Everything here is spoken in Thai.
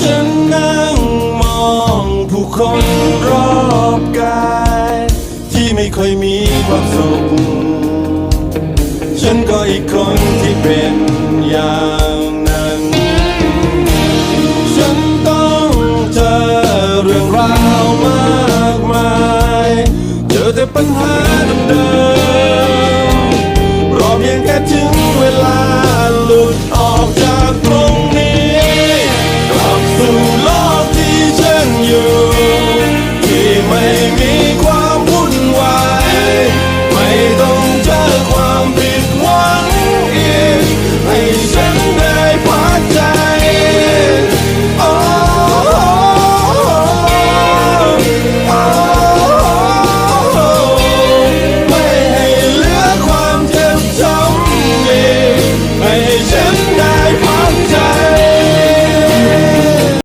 ฉันนั่งมองผู้คนรอบกาย ที่ไม่ค่อยมีความสุข ฉันก็อีกคนที่เป็นอย่างนั้น ฉันต้องเจอเรื่องราวมากมาย เจอแต่ปัญหา